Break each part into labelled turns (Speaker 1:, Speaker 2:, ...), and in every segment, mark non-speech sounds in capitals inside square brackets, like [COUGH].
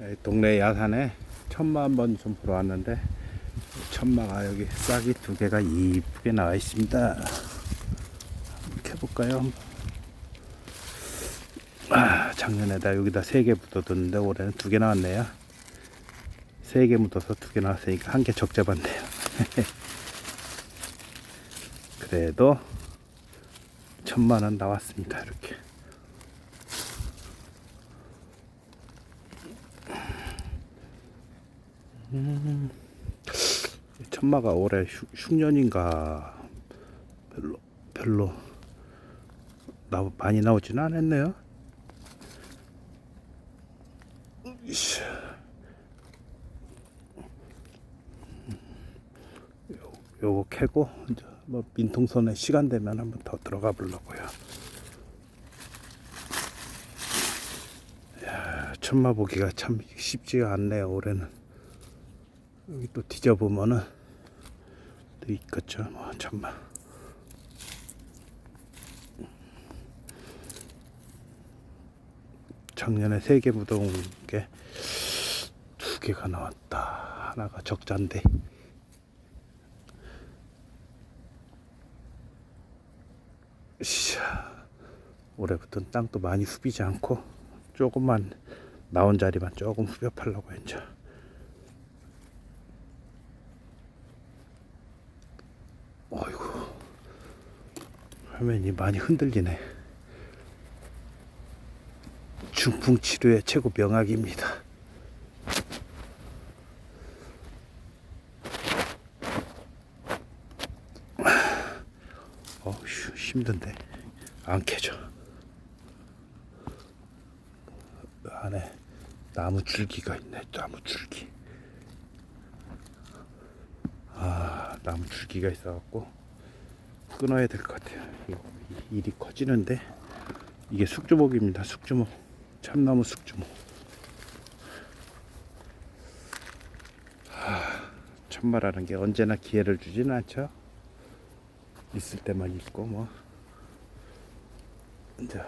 Speaker 1: 에, 동네 야산에 천마 한번 좀 보러 왔는데 천마가 여기 싹이 두 개가 이쁘게 나와 있습니다. 켜볼까요? 아, 작년에다 여기다 세 개 묻어뒀는데 올해는 두 개 나왔네요. 세 개 묻어서 두 개 나왔으니까 한 개 적잡았네요. [LAUGHS] 그래도 천만 원 나왔습니다. 이렇게. 음, 천마가 올해 흉, 흉년인가 별로 별로 나 많이 나오지는 않았네요. 요- 요거 캐고 이제 뭐 민통선에 시간 되면 한번 더 들어가 보려고요. 야, 천마 보기가 참 쉽지가 않네요. 올해는 여기 또 뒤져보면은 또 있겠죠. 뭐 천마. 작년에 세 개 묻어온 게 두 개가 나왔다. 하나가 적자인데. 샤, 올해부터는 땅도 많이 후비지 않고 조금만 나온 자리만 조금 후벼 팔려고 했죠. 어이구, 화면이 많이 흔들리네. 중풍 치료의 최고 명약입니다. 어휴 힘든데 안 캐져. 안에 나무 줄기가 있네. 나무 줄기. 아 나무 줄기가 있어갖고 끊어야 될 것 같아요. 일이 커지는데 이게 숙주목입니다. 숙주목. 참나무 숙주목. 하, 천마라는 게 언제나 기회를 주지는 않죠. 있을 때만 있고 뭐 이제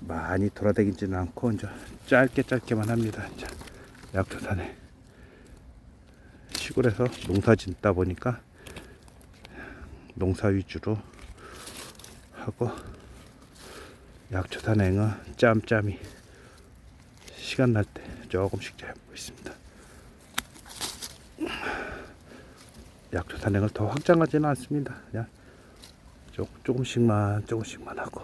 Speaker 1: 많이 돌아다니지는 않고 이제 짧게 짧게만 합니다. 이제 약초산에 시골에서 농사 짓다 보니까 농사 위주로 하고 약초산행은 짬짬이 시간 날 때 조금씩 해보고 있습니다. 약초 산행을 더 확장하지는 않습니다. 그냥 조, 조금씩만 조금씩만 하고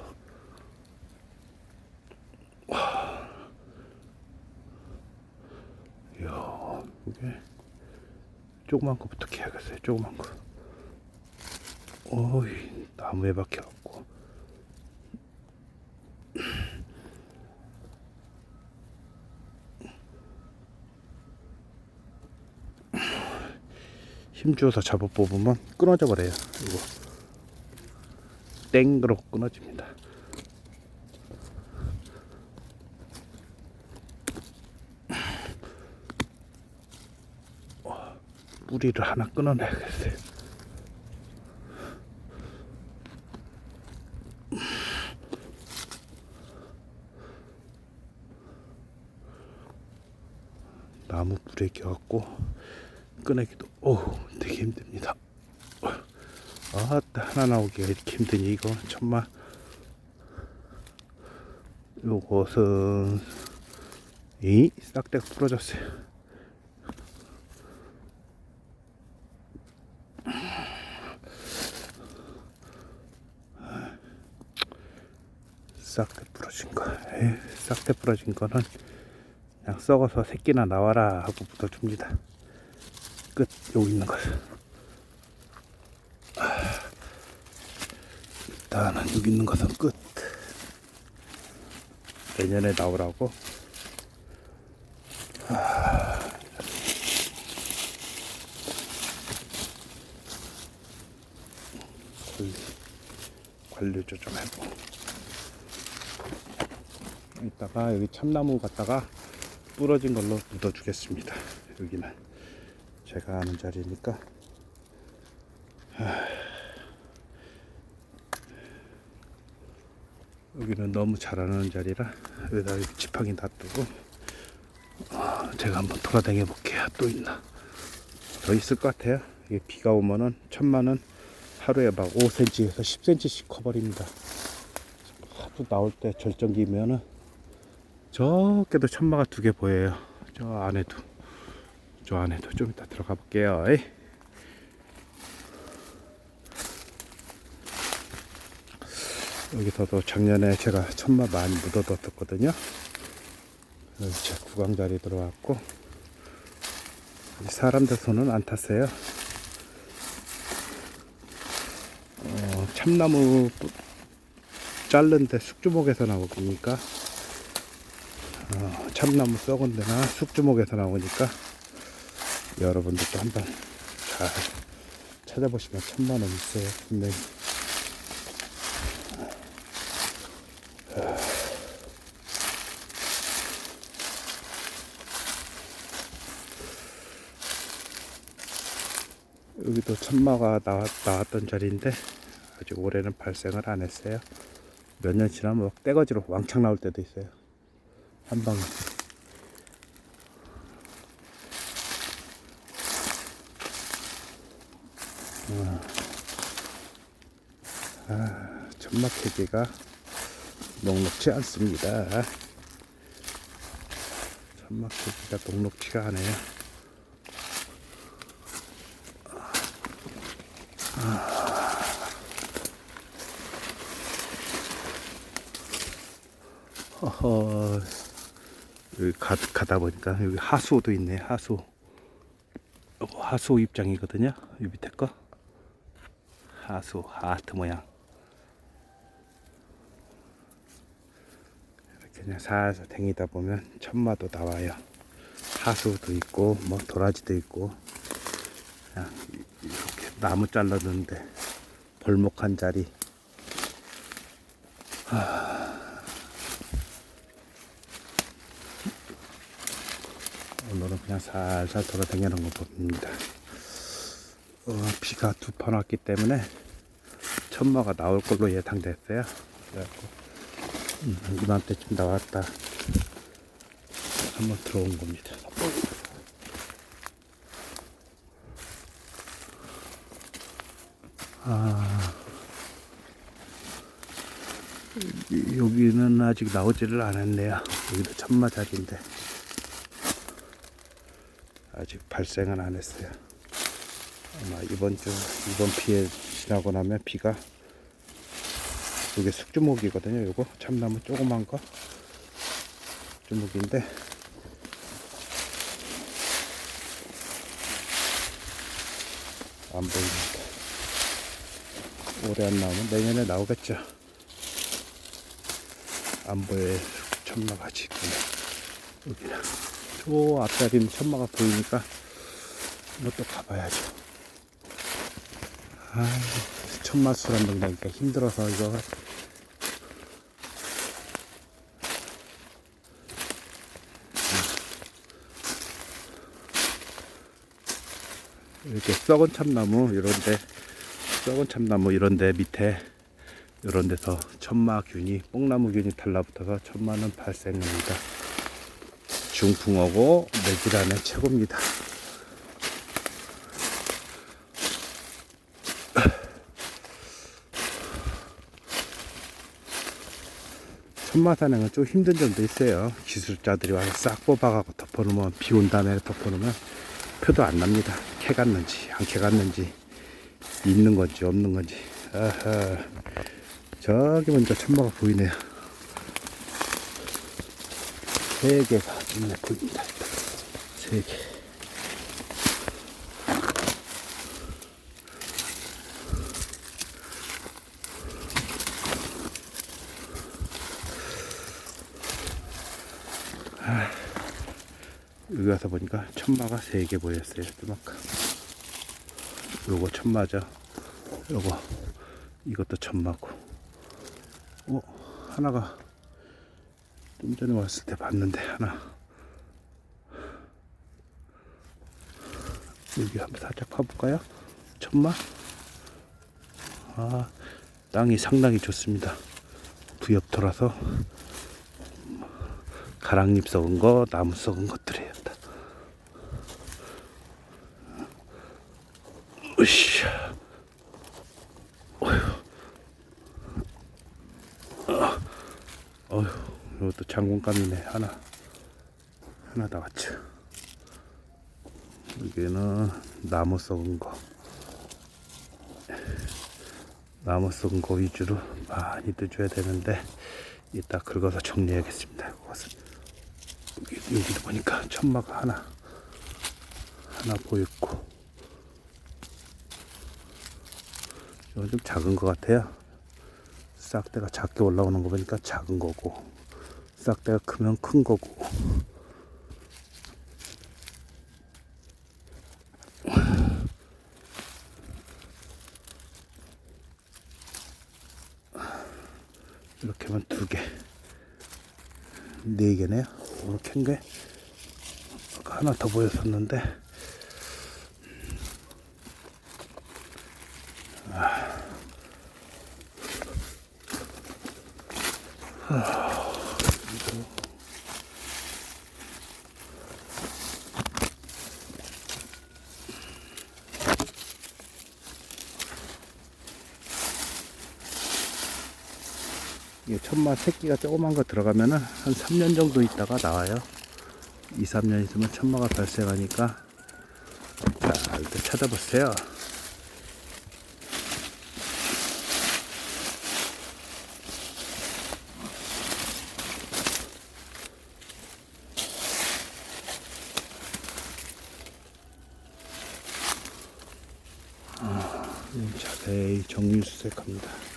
Speaker 1: 조그만 거부터 캐야겠어요. 조그만 거. 어이 나무에 박혀갖고 힘 주어서 잡아 뽑으면 끊어져 버려요. 이거 땡으로 끊어집니다. 어, 뿌리를 하나 끊어내야겠어요. 나무 불에 껴갖고 꺼내기도 오 되게 힘듭니다. 아 하나 나오기가 이렇게 힘드니 이거 정말 요것은 이 싹대가 부러졌어요. 싹대 부러진 거, 싹대 부러진 거는 그냥 썩어서 새끼나 나와라 하고 묻어줍니다. 끝. 여기 있는 것은 아, 일단은 여기 있는 것은 끝. 내년에 나오라고. 아, 관리 관리 좀 해보 이따가 여기 참나무 갖다가 부러진 걸로 묻어주겠습니다 여기는 제가 아는 자리니까 하... 여기는 너무 잘 아는 자리라 여기다 지팡이 놔두고 아, 제가 한번 돌아다녀 볼게요. 또 있나? 더 있을 것 같아요. 이게 비가 오면은 천마는 하루에 막 5cm에서 10cm씩 커버립니다. 하도 나올 때 절정기면은 저께도 천마가 두 개 보여요. 저 안에도 저 안에도 좀 이따 들어가 볼게요. 여기서도 작년에 제가 천마 많이 묻어뒀었거든요. 제 구강자리 들어왔고 사람들 손은 안 탔어요. 어, 참나무 뿌- 자른데 숙주목에서 나오니까 어, 참나무 썩은 데나 숙주목에서 나오니까 여러분들도 한번 잘 찾아보시면 천만원 있어요. 분명히. 여기도 천마가 나왔, 나왔던 자리인데 아직 올해는 발생을 안 했어요. 몇 년 지나면 막 떼거지로 왕창 나올 때도 있어요. 한 방에. 아, 천마 캐기가 녹록치 않습니다. 캐기가 녹록치가 않아요. 허허 여기 가, 가다 보니까 여기 하수도 있네 하수. 어, 하수 입장이거든요 이 밑에 거. 하수 하트 모양. 이렇게 그냥 살살 댕기다 보면 천마도 나와요. 하수도 있고 뭐 도라지도 있고. 그냥 이- 이렇게 나무 잘라놓는데 벌목한 자리. 오늘은 그냥 살살 돌아다니는 거 봅니다. 어, 비가 두 번 왔기 때문에 천마가 나올 걸로 예상됐어요. 그래갖고 음, 이맘때쯤 나왔다. 한번 들어온 겁니다. 아, 이- 여기는 아직 나오지를 않았네요. 여기도 천마 자리인데. 아직 발생은 안 했어요. 아마 이번 주 이번 비에 지나고 나면 비가 이게 숙주목이거든요. 요거 참나무 조그만 거 숙주목인데 안 보입니다. 올해 안 나오면 내년에 나오겠죠. 안 보여요. 아직 있구나. 여기는. 저 앞자리는 천마가 보이니까 뭐또 가봐야죠. 아, 천마 수란 동네니까 힘들어서 이거 이렇게 썩은 참나무 이런데 썩은 참나무 이런데 밑에 이런 데서 천마균이 뽕나무균이 달라붙어서 천마는 발생합니다. 중풍어고 내질안에 최고입니다. 천마산행은 좀 힘든 점도 있어요. 기술자들이 와서 싹 뽑아가고 덮어놓으면 비 온 다음에 덮어놓으면 표도 안 납니다. 캐 갔는지 안 캐 갔는지 있는 건지 없는 건지. 아하. 저기 먼저 천마가 보이네요. 세 개가 눈에 보입니다. 세 개. 아, 여기 와서 보니까 천마가 세 개 보였어요. 이만큼. 요거 천마죠. 요거 이것도 천마고. 어 하나가 좀 전에 왔을 때 봤는데 하나 여기 한번 살짝 파볼까요? 천마 아 땅이 상당히 좋습니다 부엽토라서 가랑잎 썩은 거, 나무 썩은 것들이에요. 다. 으쌰. 어휴. 어휴. 이것도 장군감이네. 하나 나왔죠. 여기는 나무 썩은 거. 나무 썩은 거 위주로 많이 넣어줘야 되는데 이따 긁어서 정리해야겠습니다. 여기도 보니까 천마가 하나 하나 보였고 이건 좀 작은 것 같아요. 싹대가 작게 올라오는 거 보니까 작은 거고 싹대가 크면 큰 거고 이렇게 하면 두 개, 네 개네요. 오늘 캔 게. 하나 더 보였었는데. 이 게 천마 새끼가 조그만 거 들어가면은 한 3년 정도 있다가 나와요. 2, 3년 있으면 천마가 발생하니까 자, 일단 찾아보세요. 아, 자세히 정리수색합니다.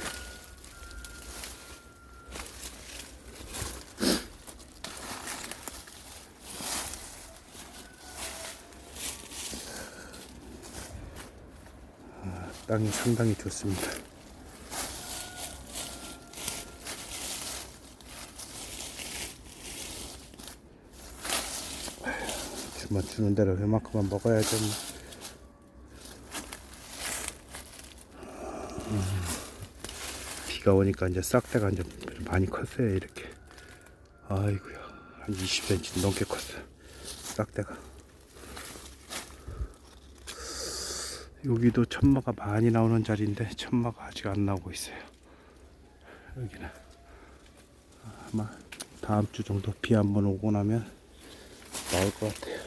Speaker 1: 땅이 상당히 좋습니다. 주만 주는 대로 그만큼만 먹어야죠. 뭐. 음, 비가 오니까 이제 싹대가 이제 많이 컸어요. 이렇게. 아이고야. 한 20cm 넘게 컸어요. 싹대가. 여기도 천마가 많이 나오는 자리인데 천마가 아직 안 나오고 있어요. 여기는 아마 다음 주 정도 비 한번 오고 나면 나올 것 같아요.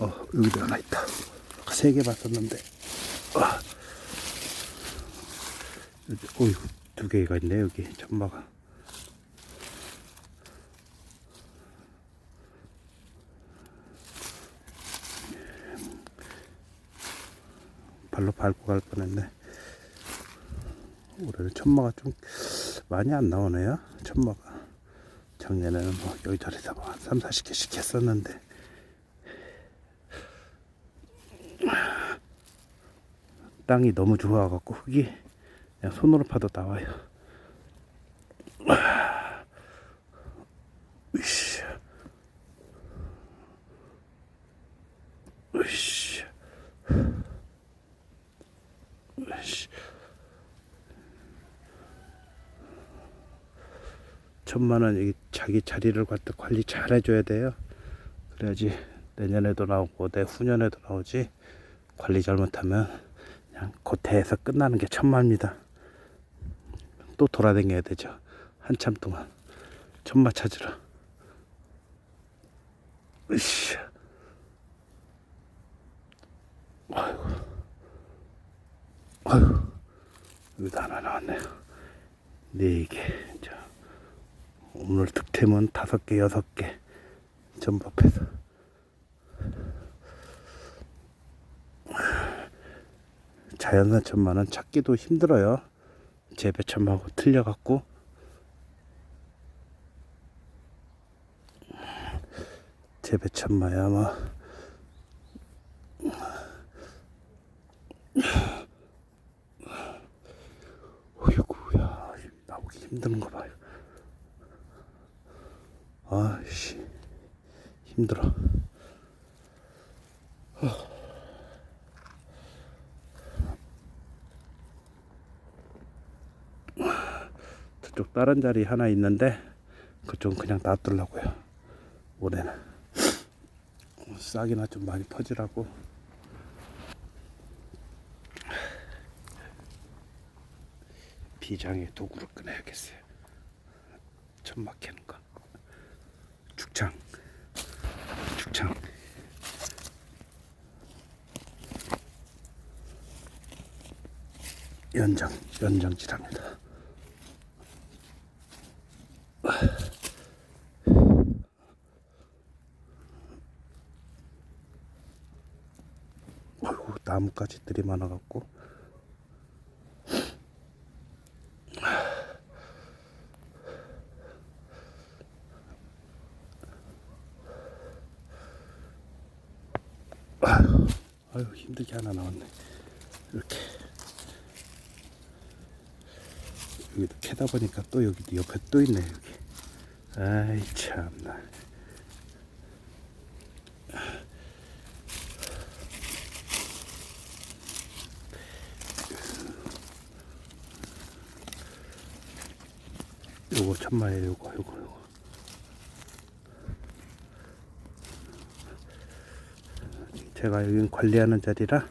Speaker 1: 어 여기도 하나 있다. 세개 봤었는데. 아. 여기, 어이구, 두 개가 있네, 여기, 천마가. 발로 밟고 갈 뻔했네. 올해는 천마가 좀 많이 안 나오네요, 천마가. 작년에는 뭐 여기저기서 뭐 3, 40개씩 했었는데. 땅이 너무 좋아갖고 흙이 그냥 손으로 파도 나와요. 으쌰. 천만 원 여기 자기 자리를 갖다 관리 잘 해줘야 돼요. 그래야지 내년에도 나오고 내 후년에도 나오지 관리 잘못하면 그냥 고태에서 끝나는 게 천마입니다. 또 돌아다녀야 되죠. 한참 동안 천마 찾으러. 으쌰. 아이고. 아이고. 여기도 하나 나왔네요. 네 개. 자, 오늘 득템은 다섯 개, 여섯 개. 전법해서. 자연산 천마는 찾기도 힘들어요. 재배 천마하고 틀려갖고. 재배 천마야 뭐. 어이구야 나오기 힘드는 거 봐요. 아씨 힘들어. 어. 그쪽 다른 자리 하나 있는데 그쪽은 그냥 놔두려고요. 올해는 싹이나 좀 많이 퍼지라고. 비장의 도구를 꺼내야겠어요. 천막 캐는 거. 죽창. 죽창. 연장, 연장질합니다. 아이고, 나뭇 가지 들이 많아갖고. 아유, 힘들게 하나 나왔네. 이렇게. 여기도 캐다 보니까 또 여기 옆에 또 있네 여기. 아이 참나. 천마에 요거 요거 요거. 제가 여기 관리하는 자리라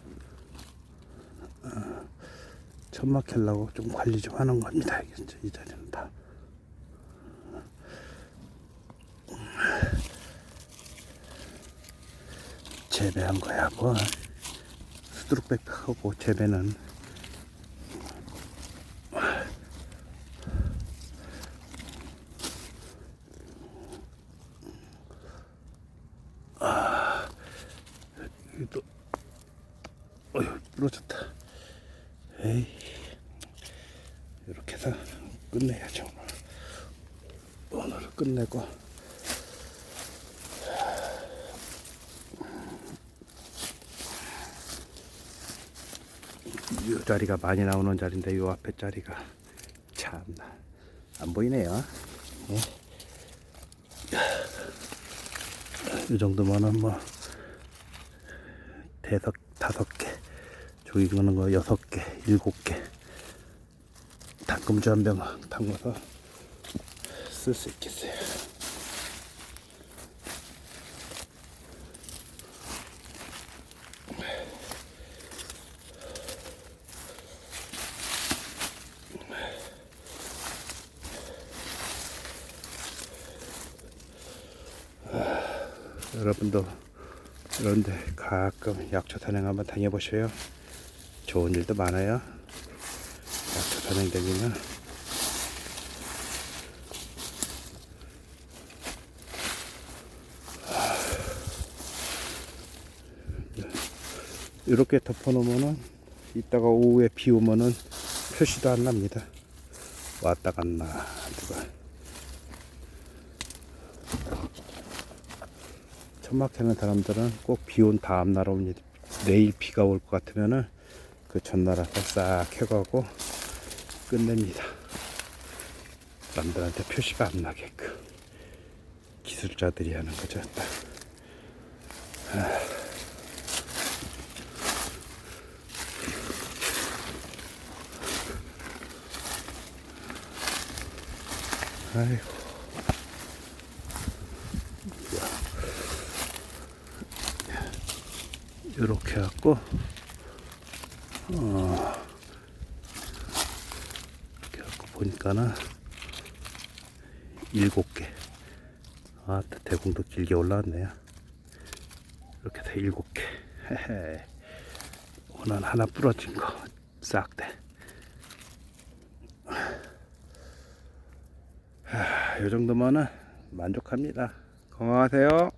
Speaker 1: 천막 캘라고 좀 관리 좀 하는 겁니다. 이 자리는 다. 재배한 거야 뭐 수두룩백하고 재배는 아 여기 또 어휴 부러졌다 에이. 이렇게 해서 끝내야죠 오늘 오늘을 끝내고. 이 자리가 많이 나오는 자리인데 이 앞에 자리가 참나. 안 보이네요. 예. 이 정도면은 뭐 대석 다섯 개 저기 거는 거 여섯 개 일곱 개 닭금주 한 병 담가서 쓸 수 있겠어요 여러분도 그런데 가끔 약초 산행 한번 다녀보셔요. 좋은 일도 많아요. 약초 산행 다니면 이렇게 덮어놓으면은 이따가 오후에 비 오면은 표시도 안 납니다. 왔다 갔나 누가. 천막 캐는 사람들은 꼭 비 온 다음 날 옵니다. 내일 비가 올 것 같으면은 그 와서 싹 해가고 끝냅니다. 남들한테 표시가 안 나게끔 기술자들이 하는 거죠. 딱. 아이고. 이렇게 해갖고 어 이렇게 보니까는 일곱 개 아 대공도 길게 올라왔네요. 이렇게 해서 일곱 개. 헤헤. 오늘 하나 부러진 거 싹대 이 정도면은 만족합니다. 건강하세요